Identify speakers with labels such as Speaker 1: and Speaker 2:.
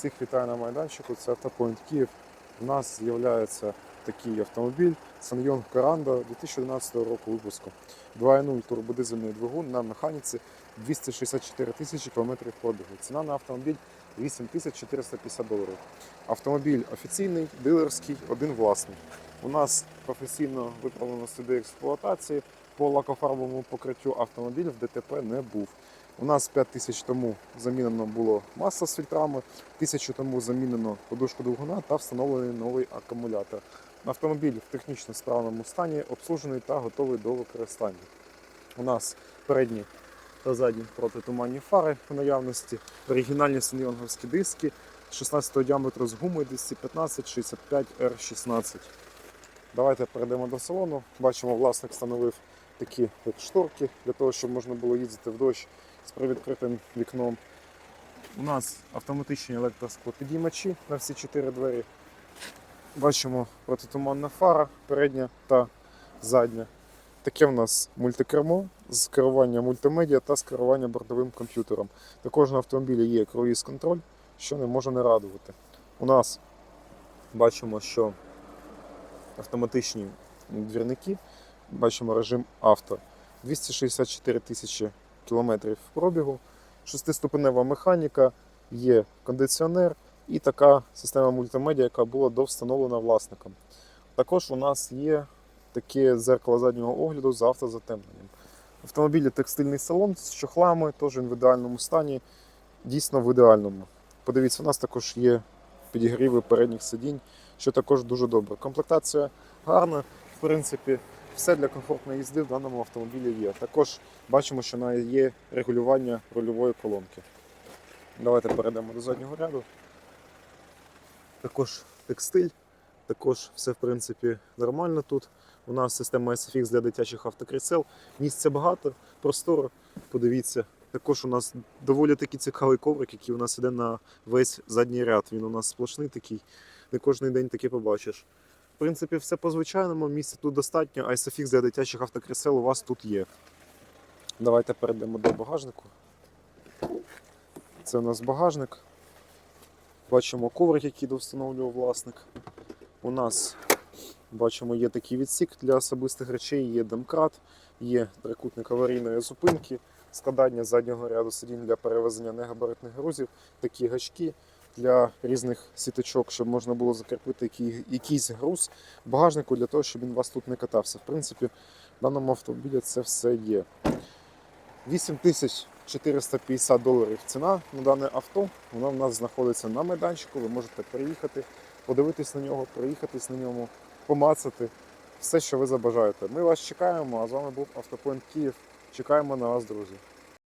Speaker 1: Всіх вітаю на майданчику. Це Автопоінт Київ. У нас з'являється такий автомобіль Sanyong Corando 2011 року випуску. 2.0 турбодизельний двигун на механіці 264 тисячі кілометрів пробігу. Ціна на автомобіль 8450 доларів. Автомобіль офіційний, дилерський, один власний. У нас професійно виправлено сліди експлуатації. По лакофарбовому покриттю автомобіль в ДТП не був. У нас 5 тисяч тому замінено було маса з фільтрами, тисячу тому замінено подушку двигуна та встановлений новий акумулятор. Автомобіль в технічно справному стані, обслужений та готовий до використання. У нас передні та задні протитуманні фари в наявності, оригінальні сеньонговські диски 16 діаметру з гумою 215 65 R16. Давайте перейдемо до салону. Бачимо, власник встановив такі от шторки для того, щоб можна було їздити в дощ з привідкритим вікном. У нас автоматичні електросклопідіймачі на всі чотири двері. Бачимо протитуманна фара, передня та задня. Таке в нас мультикермо з керування мультимедіа та з керування бортовим комп'ютером. Також на автомобілі є круїз контроль, що не може не радувати. У нас бачимо, що автоматичні двірники, бачимо режим авто. 264 тисячі кілометрів пробігу, шестиступенева механіка, є кондиціонер і така система мультимедіа, яка була довстановлена власником. Також у нас є таке зеркало заднього огляду з автозатемненням. В автомобілі текстильний салон з чохлами, теж в ідеальному стані, дійсно в ідеальному. Подивіться, у нас також є підігріви передніх сидінь, що також дуже добре. Комплектація гарна, в принципі, все для комфортної їзди в даному автомобілі є. Також бачимо, що є регулювання рульової колонки. Давайте перейдемо до заднього ряду. Також текстиль, також все в принципі нормально тут. У нас система SFX для дитячих автокрісел. Місця багато, просторо. Подивіться. Також у нас доволі таки цікавий коврик, який у нас іде на весь задній ряд. Він у нас сплошний такий. Не кожен день таке побачиш. Принципі, все по звичайному, місця тут достатньо, а SFX для дитячих автокрісел у вас тут є. Давайте перейдемо до багажнику. Це у нас багажник. Бачимо коврик, який довстановлював власник. У нас бачимо є такий відсік для особистих речей, є домкрат, є трикутник аварійної зупинки, складання заднього ряду сидінь для перевезення негабаритних грузів, такі гачки для різних сіточок, щоб можна було закріпити який- якийсь груз багажнику для того, щоб він вас тут не катався. В принципі, в даному автомобілі це все є. 8450 доларів ціна на дане авто. Воно в нас знаходиться на майданчику. Ви можете приїхати, подивитись на нього, проїхатись на ньому, помацати. Все, що ви забажаєте. Ми вас чекаємо, а з вами був Автопоінт Київ. Чекаємо на вас, друзі.